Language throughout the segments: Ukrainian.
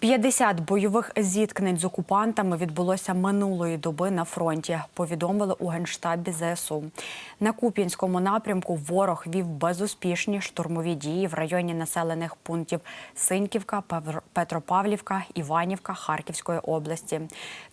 50 бойових зіткнень з окупантами відбулося минулої доби на фронті. Повідомили у генштабі ЗСУ. На Куп'янському напрямку ворог вів безуспішні штурмові дії в районі населених пунктів Синьківка, Петропавлівка, Іванівка Харківської області.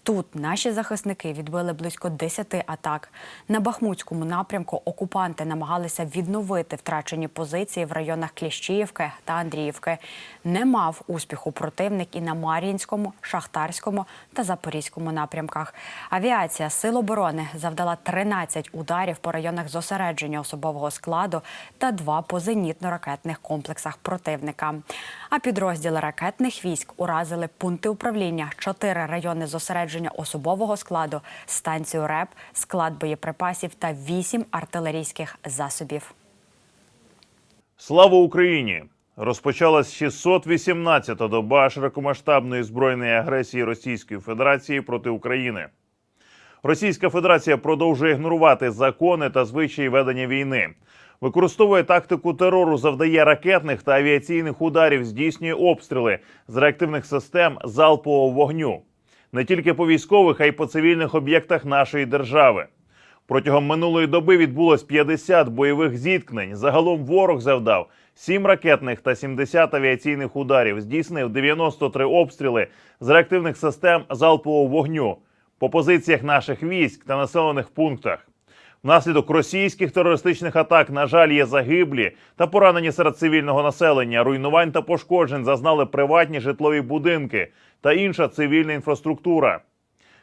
Тут наші захисники відбили близько 10 атак. На Бахмутському напрямку окупанти намагалися відновити втрачені позиції в районах Кліщіївки та Андріївки. Не мав успіху противник і на Мар'їнському, Шахтарському та Запорізькому напрямках. Авіація Сил оборони завдала 13 ударів по районах зосередження особового складу та два по зенітно-ракетних комплексах противника. А підрозділи ракетних військ уразили пункти управління, чотири райони зосередження особового складу, станцію РЕП, склад боєприпасів та вісім артилерійських засобів. Слава Україні! Розпочалась 618-та доба широкомасштабної збройної агресії Російської Федерації проти України. Російська Федерація продовжує ігнорувати закони та звичаї ведення війни, використовує тактику терору, завдає ракетних та авіаційних ударів, здійснює обстріли з реактивних систем залпового вогню не тільки по військових, а й по цивільних об'єктах нашої держави. Протягом минулої доби відбулось 50 бойових зіткнень. Загалом ворог завдав 7 ракетних та 70 авіаційних ударів, здійснив 93 обстріли з реактивних систем залпового вогню по позиціях наших військ та населених пунктах. Внаслідок російських терористичних атак, на жаль, є загиблі та поранені серед цивільного населення. Руйнувань та пошкоджень зазнали приватні житлові будинки та інша цивільна інфраструктура.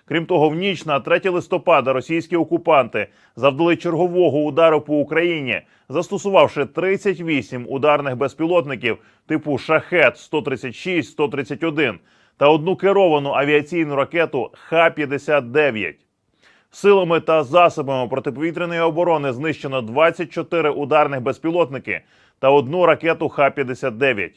Крім того, в ніч на 3 листопада російські окупанти завдали чергового удару по Україні, застосувавши 38 ударних безпілотників типу Шахет 136 131 та одну керовану авіаційну ракету Х-59. Силами та засобами протиповітряної оборони знищено 24 ударних безпілотники та одну ракету Х-59.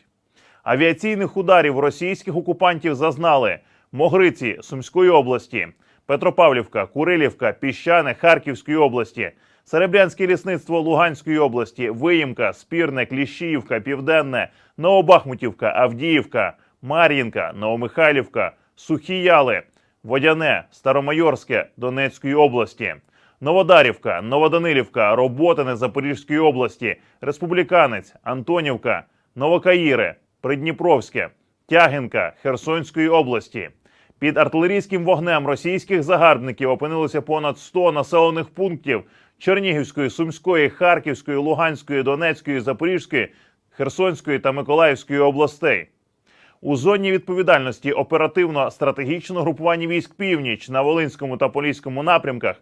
Авіаційних ударів російських окупантів зазнали Могриці Сумської області, Петропавлівка, Курилівка, Піщане Харківської області, Серебрянське лісництво Луганської області, Виїмка, Спірне, Кліщіївка, Південне, Новобахмутівка, Авдіївка, Мар'їнка, Новомихайлівка, Сухі Яли, Водяне, Старомайорське Донецької області. Новодарівка, Новоданилівка, Роботине Запорізької області, Республіканець, Антонівка, Новокаїри, Придніпровське, Тягинка Херсонської області. Під артилерійським вогнем російських загарбників опинилося понад 100 населених пунктів Чернігівської, Сумської, Харківської, Луганської, Донецької, Запорізької, Херсонської та Миколаївської областей. У зоні відповідальності оперативно-стратегічного групування військ північ на Волинському та Поліському напрямках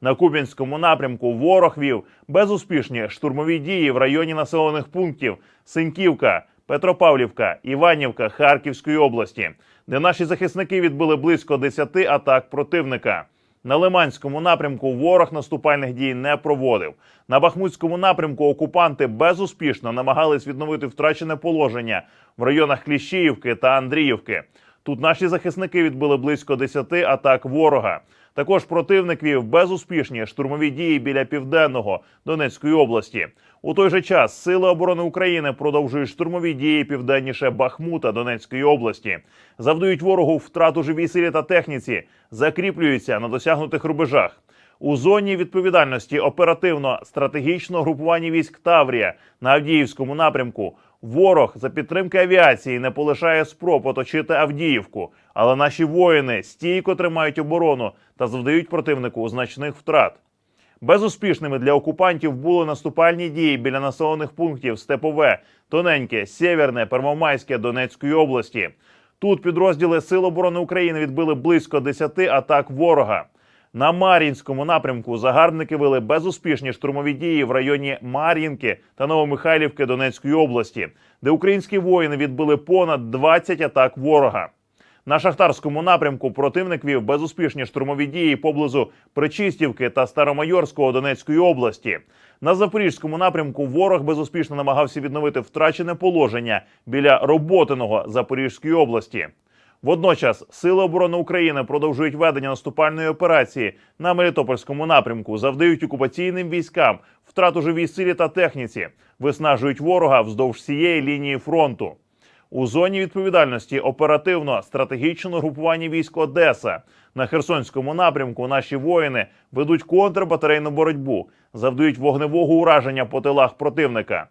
на Кубінському напрямку ворог вів безуспішні штурмові дії в районі населених пунктів Синьківка, Петропавлівка, Іванівка Харківської області, де наші захисники відбили близько 10 атак противника. На Лиманському напрямку ворог наступальних дій не проводив. На Бахмутському напрямку окупанти безуспішно намагались відновити втрачене положення в районах Кліщіївки та Андріївки. Тут наші захисники відбили близько 10 атак ворога. Також противник вів безуспішні штурмові дії біля південного Донецької області. У той же час Сили оборони України продовжують штурмові дії південніше Бахмута Донецької області, завдають ворогу втрату живій силі та техніці, закріплюються на досягнутих рубежах. У зоні відповідальності оперативно-стратегічного групування військ Таврія на Авдіївському напрямку ворог за підтримки авіації не полишає спроб оточити Авдіївку, але наші воїни стійко тримають оборону та завдають противнику значних втрат. Безуспішними для окупантів були наступальні дії біля населених пунктів Степове, Тоненьке, Сєвєрне, Первомайське Донецької області. Тут підрозділи Сил оборони України відбили близько 10 атак ворога. На Мар'їнському напрямку загарбники вели безуспішні штурмові дії в районі Мар'їнки та Новомихайлівки Донецької області, де українські воїни відбили понад 20 атак ворога. На шахтарському напрямку противник вів безуспішні штурмові дії поблизу Причистівки та Старомайорського Донецької області. На запорізькому напрямку ворог безуспішно намагався відновити втрачене положення біля роботиного Запорізької області. Водночас Сили оборони України продовжують ведення наступальної операції на Мелітопольському напрямку, завдають окупаційним військам втрат у живій силі та техніці, виснажують ворога вздовж всієї лінії фронту. У зоні відповідальності оперативно стратегічного групування військ Одеса на Херсонському напрямку. Наші воїни ведуть контрбатарейну боротьбу, завдають вогневого ураження по тилах противника.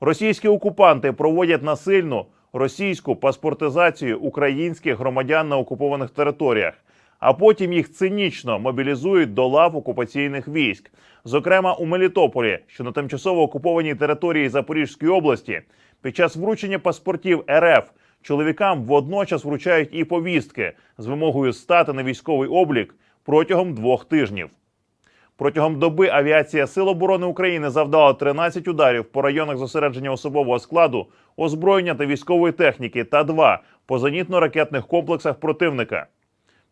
Російські окупанти проводять насильну російську паспортизацію українських громадян на окупованих територіях, а потім їх цинічно мобілізують до лав окупаційних військ. Зокрема, у Мелітополі, що на тимчасово окупованій території Запорізької області, під час вручення паспортів РФ чоловікам водночас вручають і повістки з вимогою стати на військовий облік протягом двох тижнів. Протягом доби авіація Сил оборони України завдала 13 ударів по районах зосередження особового складу, озброєння та військової техніки та два по зенітно-ракетних комплексах противника.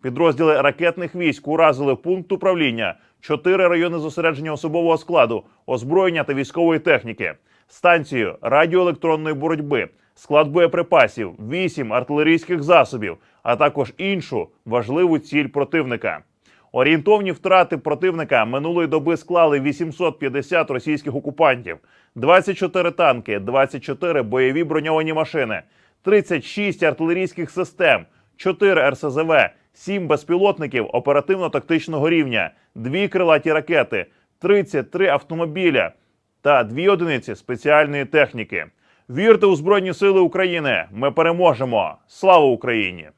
Підрозділи ракетних військ уразили пункт управління, чотири райони зосередження особового складу, озброєння та військової техніки, станцію радіоелектронної боротьби, склад боєприпасів, вісім артилерійських засобів, а також іншу важливу ціль противника. Орієнтовні втрати противника минулої доби склали 850 російських окупантів, 24 танки, 24 бойові броньовані машини, 36 артилерійських систем, 4 РСЗВ, 7 безпілотників оперативно-тактичного рівня, 2 крилаті ракети, 33 автомобіля та 2 одиниці спеціальної техніки. Вірте у Збройні Сили України! Ми переможемо! Слава Україні!